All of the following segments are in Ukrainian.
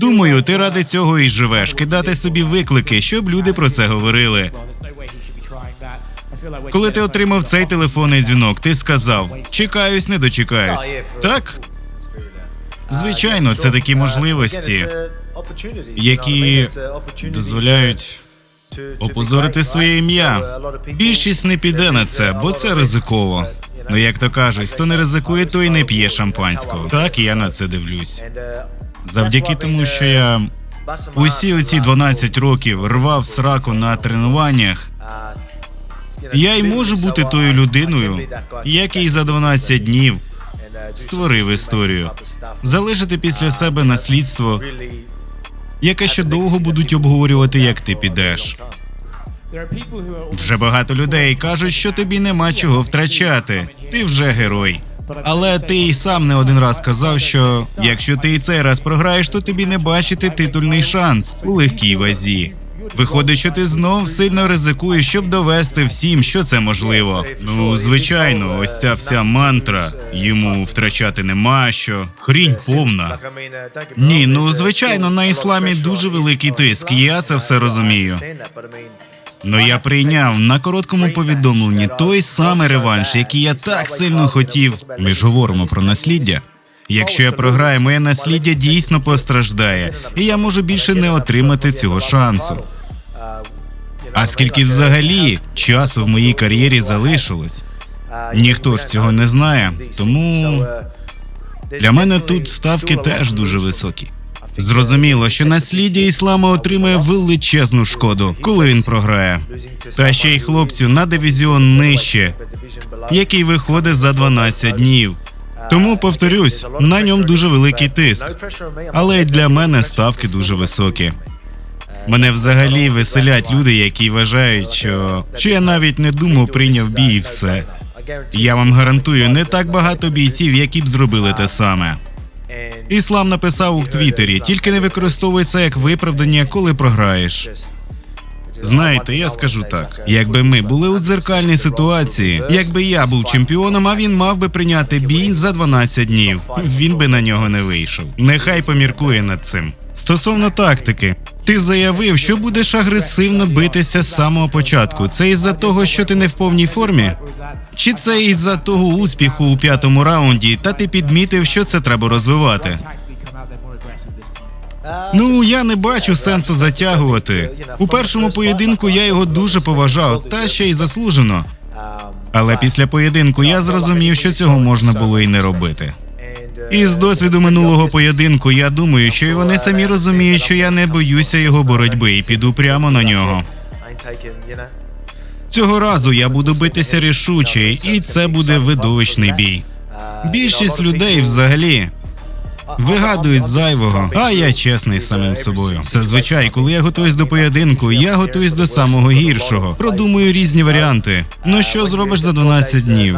Думаю, ти ради цього і живеш, кидати собі виклики, щоб люди про це говорили. Коли ти отримав цей телефонний дзвінок, ти сказав: чекаюсь, не дочекаюсь. Так? Звичайно, це такі можливості, які дозволяють опозорити своє ім'я. Більшість не піде на це, бо це ризиково. Ну як то кажуть, хто не ризикує, той не п'є шампанського. Так я на це дивлюсь. Завдяки тому, що я усі оці 12 років рвав сраку на тренуваннях. Я й можу бути тою людиною, який за 12 днів створив історію, залишити після себе наслідство, яке ще довго будуть обговорювати, як ти підеш. Вже багато людей кажуть, що тобі нема чого втрачати. Ти вже герой. Але ти й сам не один раз казав, що якщо ти і цей раз програєш, то тобі не бачити титульний шанс у легкій вазі. Виходить, що ти знов сильно ризикуєш, щоб довести всім, що це можливо. Ну, звичайно, ось ця вся мантра йому втрачати нема що. Хрінь повна. Ні, ну звичайно, на ісламі дуже великий тиск. Я це все розумію. Ну я прийняв на короткому повідомленні той самий реванш, який я так сильно хотів. Ми ж говоримо про насліддя. Якщо я програю, моє насліддя дійсно постраждає, і я можу більше не отримати цього шансу. А скільки взагалі часу в моїй кар'єрі залишилось? Ніхто ж цього не знає, тому для мене тут ставки теж дуже високі. Зрозуміло, що насліддя іслама отримає величезну шкоду, коли він програє. Та ще й хлопцю на дивізіон нижче, який виходить за 12 днів. Тому повторюсь, на ньому дуже великий тиск, але й для мене ставки дуже високі. Мене взагалі веселять люди, які вважають, що, що я навіть не думав, прийняв бій і все. Я вам гарантую, не так багато бійців, які б зробили те саме. Іслам написав у Твіттері, тільки не використовуй це як виправдання, коли програєш. Знаєте, я скажу так: якби ми були у дзеркальній ситуації, якби я був чемпіоном, а він мав би прийняти бій за 12 днів, він би на нього не вийшов. Нехай поміркує над цим. Стосовно тактики, ти заявив, що будеш агресивно битися з самого початку. Це із-за того, що ти не в повній формі? Чи це із-за того успіху у п'ятому раунді, та ти підмітив, що це треба розвивати? Ну я не бачу сенсу затягувати. У першому поєдинку я його дуже поважав, та ще й заслужено. Але після поєдинку я зрозумів, що цього можна було і не робити. І з досвіду минулого поєдинку я думаю, що й вони самі розуміють, що я не боюся його боротьби і піду прямо на нього. Цього разу я буду битися рішуче, і це буде видовищний бій. Більшість людей взагалі вигадують зайвого, а я чесний з самим собою. Зазвичай, коли я готуюсь до поєдинку, я готуюсь до самого гіршого. Продумую різні варіанти. Ну що зробиш за 12 днів?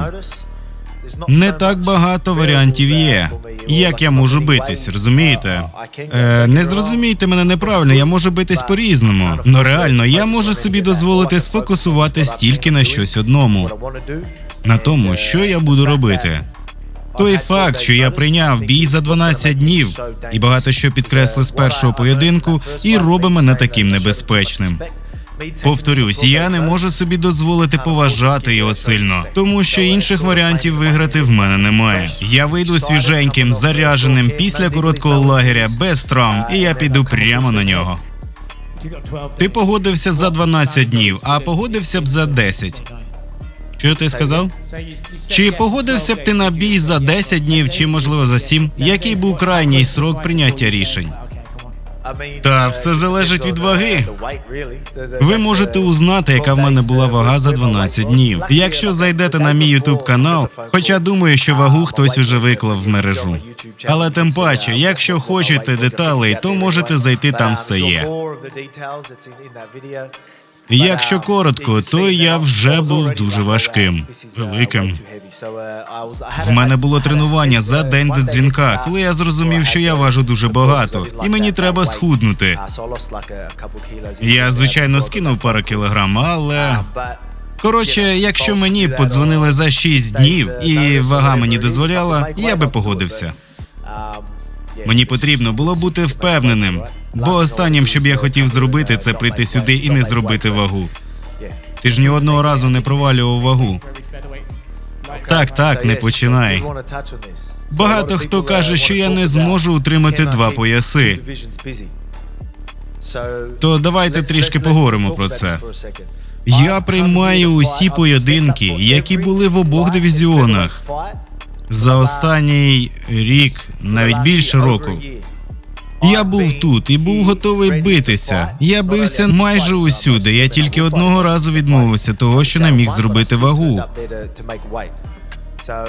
Не так багато варіантів є. Як я можу битись, розумієте? Е, не зрозумійте мене неправильно, я можу битись по-різному. Ну реально, я можу собі дозволити сфокусуватись тільки на щось одному, на тому, що я буду робити. Той факт, що я прийняв бій за 12 днів, і багато що підкресли з першого поєдинку, і робить мене таким небезпечним. Повторюсь, я не можу собі дозволити поважати його сильно, тому що інших варіантів виграти в мене немає. Я вийду свіженьким, заряженим після короткого лагеря без травм, і я піду прямо на нього. Ти погодився за 12 днів, а погодився б за 10. Що ти сказав? Чи погодився б ти на бій за 10 днів, чи можливо за 7? Який був крайній срок прийняття рішень? Та все залежить від ваги. Ви можете узнати, яка в мене була вага за 12 днів. Якщо зайдете на мій ютуб канал, хоча думаю, що вагу хтось уже виклав в мережу. Але тим паче, якщо хочете деталей, то можете зайти там все є. Якщо коротко, то я вже був дуже важким, великим. В мене було тренування за день до дзвінка, коли я зрозумів, що я важу дуже багато, і мені треба схуднути. Я звичайно скинув пару кілограм, але коротше, якщо мені подзвонили за 6 днів і вага мені дозволяла, я би погодився. Мені потрібно було бути впевненим. Бо останнім, що б я хотів зробити, це прийти сюди і не зробити вагу. Ти ж ні одного разу не провалював вагу. Так, так, не починай. Багато хто каже, що я не зможу утримати два пояси. То давайте трішки поговоримо про це. Я приймаю усі поєдинки, які були в обох дивізіонах. За останній рік, навіть більше року. Я був тут і був готовий битися. Я бився майже усюди. Я тільки одного разу відмовився того, що не міг зробити вагу.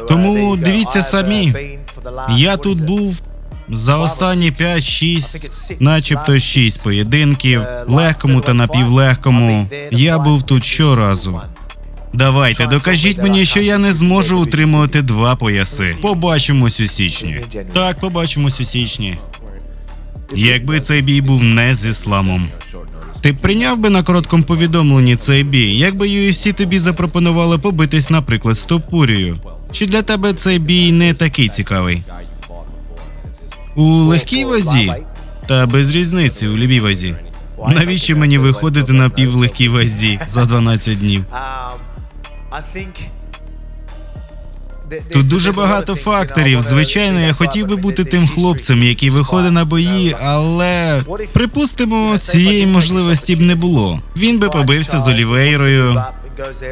Тому дивіться самі. Я тут був за останні 5-6, начебто 6 поєдинків, легкому та напівлегкому. Я був тут щоразу. Давайте, докажіть мені, що я не зможу утримувати два пояси. Побачимось у січні. Так, побачимось у січні. Якби цей бій був не з ісламом. Ти прийняв би на короткому повідомленні цей бій, якби UFC тобі запропонували побитись, наприклад, з Топурією. Чи для тебе цей бій не такий цікавий? У легкій вазі? Та без різниці у любій вазі. Навіщо мені виходити на півлегкій вазі за 12 днів? Тут дуже багато факторів. Звичайно, я хотів би бути тим хлопцем, який виходить на бої, але припустимо, цієї можливості б не було. Він би побився з Олівейрою,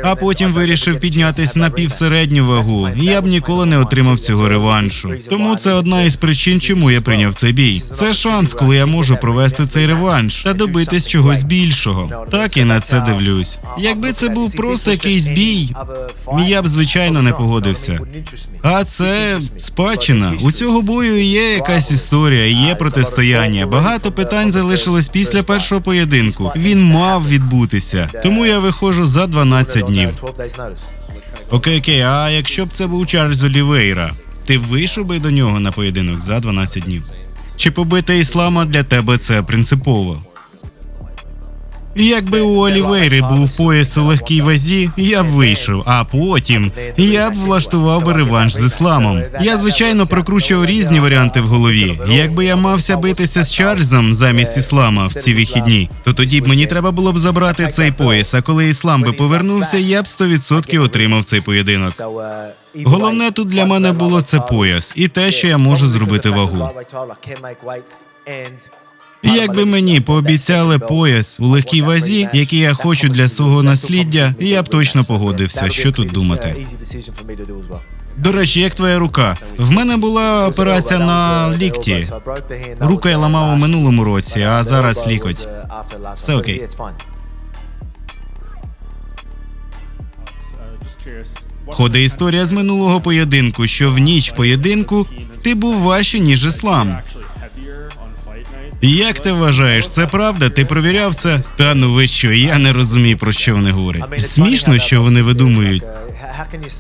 а потім вирішив піднятись на півсередню вагу. І я б ніколи не отримав цього реваншу. Тому це одна із причин, чому я прийняв цей бій. Це шанс, коли я можу провести цей реванш та добитись чогось більшого. Так і на це дивлюсь. Якби це був просто якийсь бій, я б звичайно не погодився. А це спадщина. У цього бою є якась історія, є протистояння. Багато питань залишилось після першого поєдинку. Він мав відбутися. Тому я виходжу за 12 днів. Окей, окей, а якщо б це був Чарльз Олівейра, ти вийшов би до нього на поєдинок за 12 днів? Чи побити іслама для тебе це принципово? Якби у Олівейри був пояс у легкій вазі, я б вийшов, а потім я б влаштував би реванш з ісламом. Я звичайно прокручував різні варіанти в голові. Якби я мався битися з Чарльзом замість іслама в ці вихідні, то тоді б мені треба було б забрати цей пояс. А коли іслам би повернувся, я б 100% отримав цей поєдинок. Головне тут для мене було це пояс і те, що я можу зробити вагу. І Якби мені пообіцяли пояс у легкій вазі, який я хочу для свого насліддя, я б точно погодився. Що тут думати? До речі, як твоя рука? В мене була операція на лікті. Руку я ламав у минулому році, а зараз лікоть. Все окей. Ходить історія з минулого поєдинку, що в ніч поєдинку ти був важче, ніж іслам. Як ти вважаєш, це правда? Ти провіряв це? Та ну ви що? Я не розумію про що вони говорять. Смішно, що вони видумують.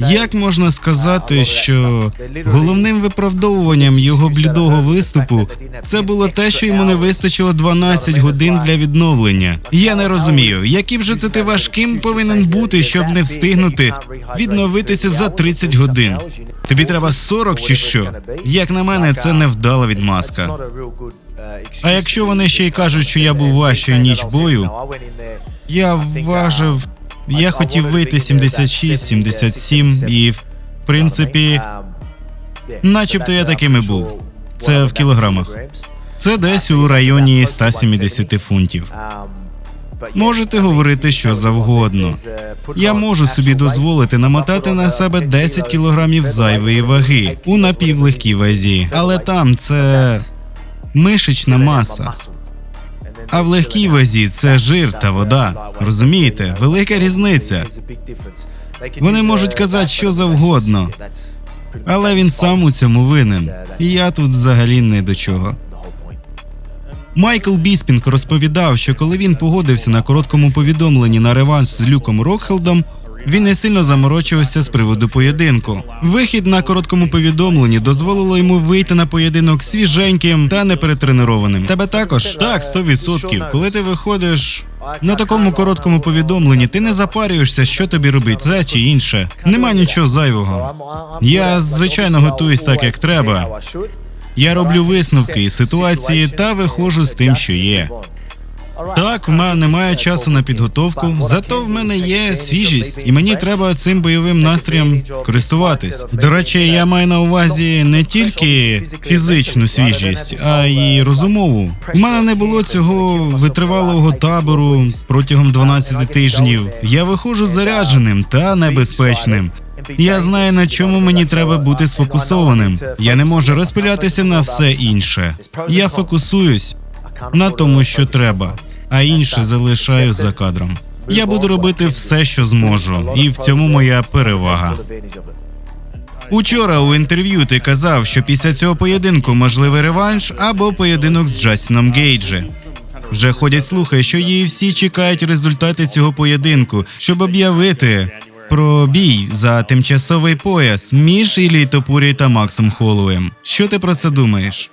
Як можна сказати, що головним виправдовуванням його блідого виступу це було те, що йому не вистачило 12 годин для відновлення. Я не розумію, яким же це ти важким повинен бути, щоб не встигнути відновитися за 30 годин. Тобі треба 40 чи що? Як на мене, це невдала відмазка. А якщо вони ще й кажуть, що я був важчою ніч бою, я важив. Я хотів вийти 76, 77 і в принципі, начебто я таким і був. Це в кілограмах. Це десь у районі 170 фунтів. Можете говорити що завгодно. Я можу собі дозволити намотати на себе 10 кілограмів зайвої ваги у напівлегкій вазі, але там це мишечна маса. А в легкій вазі це жир та вода. Розумієте, велика різниця. Вони можуть казати що завгодно, але він сам у цьому винен. І я тут взагалі не до чого. Майкл Біспінг розповідав, що коли він погодився на короткому повідомленні на реванш з Люком Рокхелдом, він не сильно заморочувався з приводу поєдинку. Вихід на короткому повідомленні дозволило йому вийти на поєдинок свіженьким та неперетренованим. Тебе також так, 100%. Коли ти виходиш на такому короткому повідомленні, ти не запарюєшся, що тобі робити, це чи інше. Нема нічого зайвого. Я звичайно готуюсь так, як треба. Я роблю висновки із ситуації та виходжу з тим, що є. Так, в мене немає часу на підготовку, зато в мене є свіжість, і мені треба цим бойовим настроєм користуватись. До речі, я маю на увазі не тільки фізичну свіжість, а й розумову. У мене не було цього витривалого табору протягом 12 тижнів. Я виходжу зарядженим та небезпечним. Я знаю, на чому мені треба бути сфокусованим. Я не можу розпилятися на все інше. Я фокусуюсь на тому, що треба, а інше залишаю за кадром. Я буду робити все, що зможу, і в цьому моя перевага. Учора у інтерв'ю ти казав, що після цього поєдинку можливий реванш або поєдинок з Джастіном Гейджі. Вже ходять слухи, що її всі чекають результати цього поєдинку, щоб об'явити про бій за тимчасовий пояс між Іллі Топурі та Максом Холлоуем. Що ти про це думаєш?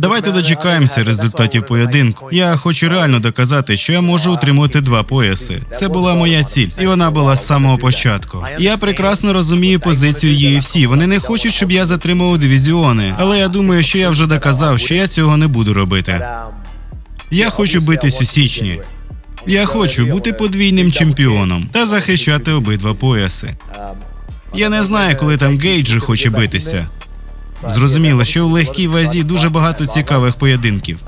Давайте дочекаємося результатів поєдинку. Я хочу реально доказати, що я можу утримувати два пояси. Це була моя ціль, і вона була з самого початку. Я прекрасно розумію позицію UFC. Вони не хочуть, щоб я затримував дивізіони. Але я думаю, що я вже доказав, що я цього не буду робити. Я хочу битись у січні. Я хочу бути подвійним чемпіоном та захищати обидва пояси. Я не знаю, коли там Гейджі хоче битися. Зрозуміло, що у легкій вазі дуже багато цікавих поєдинків.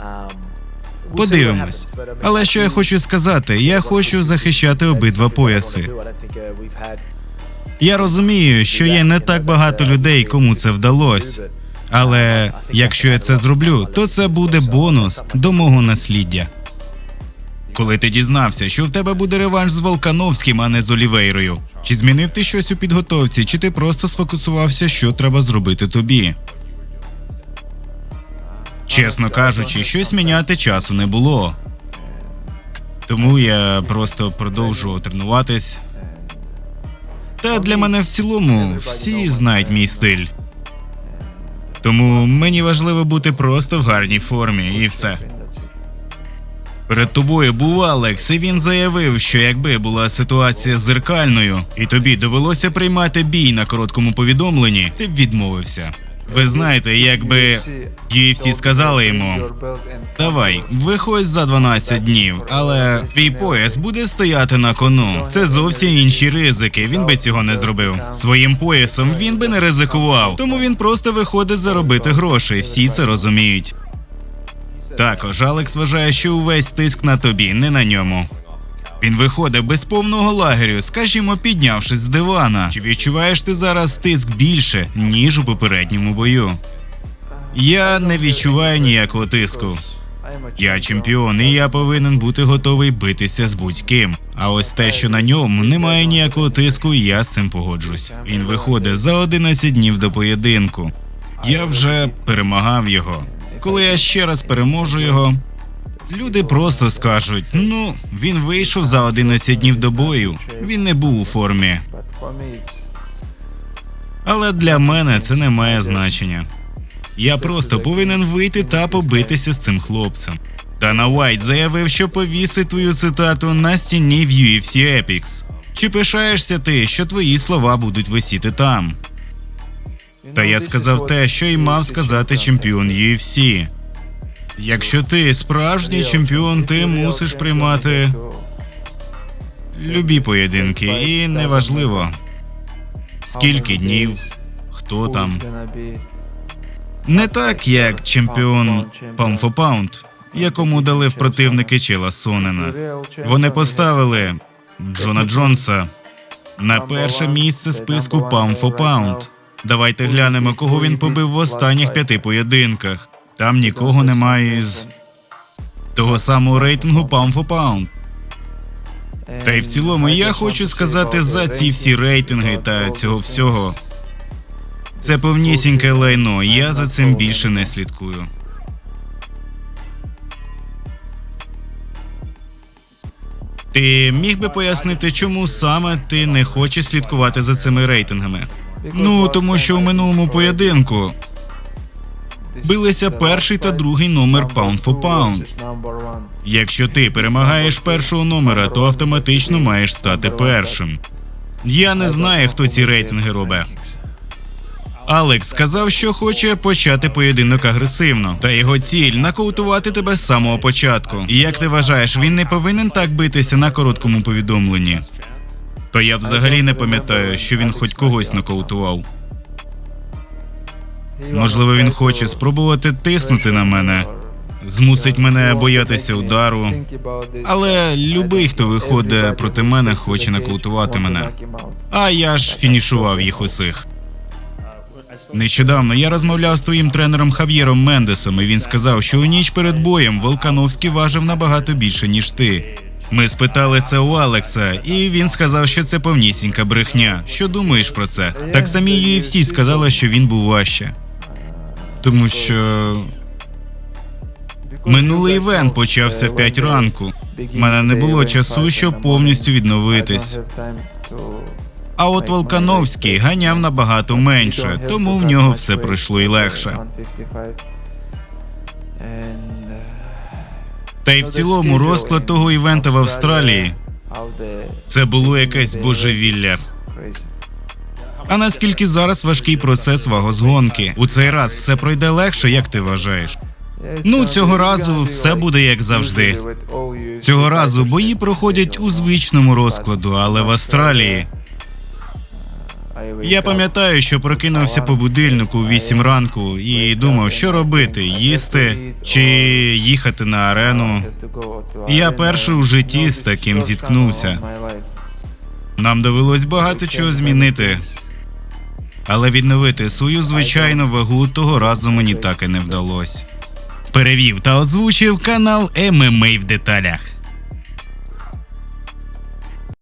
Подивимось. Але що я хочу сказати, я хочу захищати обидва пояси. Я розумію, що є не так багато людей, кому це вдалося. Але якщо я це зроблю, то це буде бонус до мого насліддя. Коли ти дізнався, що в тебе буде реванш з Волкановським, а не з Олівейрою, чи змінив ти щось у підготовці, чи ти просто сфокусувався, що треба зробити тобі? Чесно кажучи, щось міняти часу не було. Тому я просто продовжував тренуватись. Та для мене в цілому всі знають мій стиль. Тому мені важливо бути просто в гарній формі і все. Перед тобою був Алекс, і він заявив, що якби була ситуація зеркальною, і тобі довелося приймати бій на короткому повідомленні, ти б відмовився. Ви знаєте, якби UFC сказали йому, давай, виходь за 12 днів, але твій пояс буде стояти на кону. Це зовсім інші ризики. Він би цього не зробив. Своїм поясом він би не ризикував, тому він просто виходить заробити грошей. Всі це розуміють. Також Алекс вважає, що увесь тиск на тобі, не на ньому. Він виходить без повного лагерю, скажімо, піднявшись з дивана. Чи відчуваєш ти зараз тиск більше, ніж у попередньому бою? Я не відчуваю ніякого тиску. Я чемпіон, і я повинен бути готовий битися з будь-ким. А ось те, що на ньому немає ніякого тиску, я з цим погоджусь. Він виходить за 11 днів до поєдинку. Я вже перемагав його. Коли я ще раз переможу його, люди просто скажуть: ну, він вийшов за 11 днів до бою. Він не був у формі. Але для мене це не має значення. Я просто повинен вийти та побитися з цим хлопцем. Дана Уайт заявив, що повісить твою цитату на стіні в UFC Epics. Чи пишаєшся ти, що твої слова будуть висіти там? Та я сказав те, що й мав сказати чемпіон UFC. Якщо ти справжній чемпіон, ти мусиш приймати любі поєдинки, і неважливо скільки днів, хто там. Не так, як чемпіон Pound, якому дали в противники Чела Сонена. Вони поставили Джона Джонса на перше місце списку Pound. Давайте глянемо, кого він побив в останніх п'яти поєдинках. Там нікого немає із того самого рейтингу Pound for Pound. Та й в цілому я хочу сказати за ці всі рейтинги та цього всього. Це повнісіньке лайно, я за цим більше не слідкую. Ти міг би пояснити, чому саме ти не хочеш слідкувати за цими рейтингами? Ну, тому що у минулому поєдинку билися перший та другий номер Pound for Pound. Якщо ти перемагаєш першого номера, то автоматично маєш стати першим. Я не знаю, хто ці рейтинги робить. Алекс сказав, що хоче почати поєдинок агресивно, та його ціль нокаутувати тебе з самого початку. І як ти вважаєш, він не повинен так битися на короткому повідомленні? То я взагалі не пам'ятаю, що він хоч когось нокаутував. Можливо, він хоче спробувати тиснути на мене, змусить мене боятися удару. Але любий, хто виходить проти мене, хоче нокаутувати мене. А я ж фінішував їх усіх. Нещодавно я розмовляв з твоїм тренером Хав'єром Мендесом, і він сказав, що у ніч перед боєм Волкановський важив набагато більше, ніж ти. Ми спитали це у Алекса, і він сказав, що це повнісінька брехня. Що думаєш про це? Так самі UFC сказала, що він був важче. Тому що минулий івент почався в 5 ранку. У мене не було часу, щоб повністю відновитись. А от Волкановський ганяв набагато менше, тому в нього все пройшло і легше. Та й в цілому розклад того івента в Австралії це було якесь божевілля. А наскільки зараз важкий процес вагозгонки? У цей раз все пройде легше, як ти вважаєш? Ну, цього разу все буде як завжди. Цього разу бої проходять у звичному розкладу, але в Австралії. Я пам'ятаю, що прокинувся по будильнику у 8 ранку і думав, що робити: їсти чи їхати на арену. Я перший у житті з таким зіткнувся. Нам довелось багато чого змінити, але відновити свою звичайну вагу того разу мені так і не вдалося. Перевів та озвучив канал ММА в деталях.